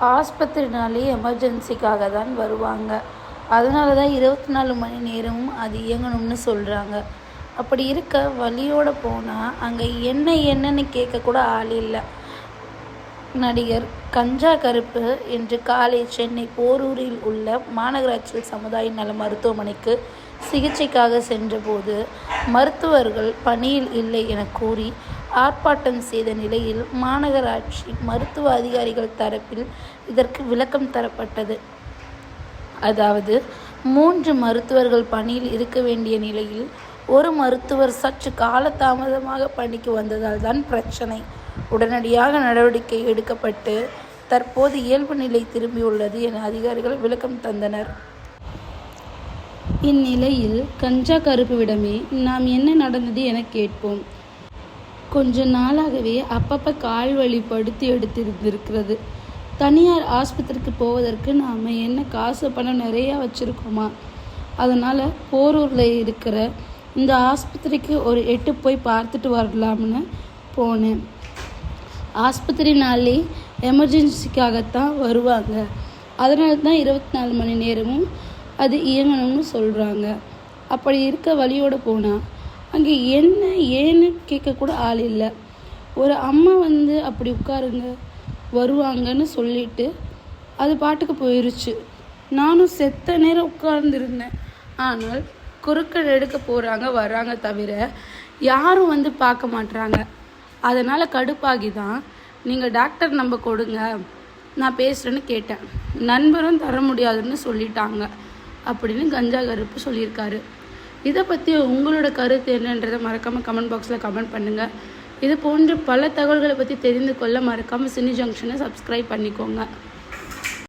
ஆஸ்பத்திரினாலே எமர்ஜென்சிக்காக தான் வருவாங்க. அதனால தான் இருபத்தி நாலு மணி நேரமும் அது இயங்கணும்னு சொல்கிறாங்க அப்படி இருக்க வழியோடு போனால் அங்கே என்ன என்னன்னு கேட்கக்கூட ஆள் இல்லை. நடிகர் கஞ்சா கருப்பு இன்று காலை சென்னை போரூரில் உள்ள மாநகராட்சி சமுதாய நல மருத்துவமனைக்கு சிகிச்சைக்காக சென்றபோது மருத்துவர்கள் பணியில் இல்லை என கூறி ஆர்ப்பாட்டம் செய்த நிலையில் மாநகராட்சி மருத்துவ அதிகாரிகள் தரப்பில் இதற்கு விளக்கம் தரப்பட்டது. அதாவது மூன்று மருத்துவர்கள் பணியில் இருக்க வேண்டிய நிலையில் ஒரு மருத்துவர் சற்று காலதாமதமாக பணிக்கு வந்ததால் தான் பிரச்சனை. உடனடியாக நடவடிக்கை எடுக்கப்பட்டு தற்போது இயல்பு நிலை திரும்பியுள்ளது என அதிகாரிகள் விளக்கம் தந்தனர். இந்நிலையில் கஞ்சா கருப்புவிடமே நாம் என்ன நடந்தது என கேட்போம். கொஞ்ச நாளாகவே அப்பப்போ கால் வலி எடுத்திருந்திருக்கிறது. தனியார் ஆஸ்பத்திரிக்கு போவதற்கு நாம் என்ன காசு பணம் நிறையா வச்சுருக்கோமா? அதனால் போரூரில் இருக்கிற இந்த ஆஸ்பத்திரிக்கு ஒரு எட்டு போய் பார்த்துட்டு வரலாம்னு போனேன். ஆஸ்பத்திரினாலே எமர்ஜென்சிக்காகத்தான் வருவாங்க. அதனால தான் இருபத்தி நாலு மணி நேரமும் அது இயங்கணும்னு சொல்கிறாங்க அப்படி இருக்க வழியோடு போனால் அங்கே என்ன ஏன்னு கேட்கக்கூட ஆள் இல்லை. ஒரு அம்மா வந்து அப்படி உட்காருங்க வருவாங்கன்னு சொல்லிட்டு அது பாட்டுக்கு போயிருச்சு. நானும் செத்த நேரம் உட்கார்ந்துருந்தேன். ஆனால் குறுக்கள் எடுக்க போகிறாங்க வர்றாங்க தவிர யாரும் வந்து பார்க்க மாட்டுறாங்க அதனால் கடுப்பாகி தான் நீங்கள் டாக்டர் நம்ப கொடுங்க நான் பேசுகிறேன்னு கேட்டேன். நண்பரும் தர முடியாதுன்னு சொல்லிட்டாங்க அப்படின்னு கஞ்சா கருப்பு சொல்லியிருக்காரு. இதை பற்றி உங்களோட கருத்து என்னன்றதை மறக்காமல் கமெண்ட் பாக்ஸில் கமெண்ட் பண்ணுங்கள் இது போன்ற பல தகவல்களை பற்றி தெரிந்து கொள்ள மறக்காமல் சினி ஜங்ஷனை சப்ஸ்கிரைப் பண்ணிக்கோங்க.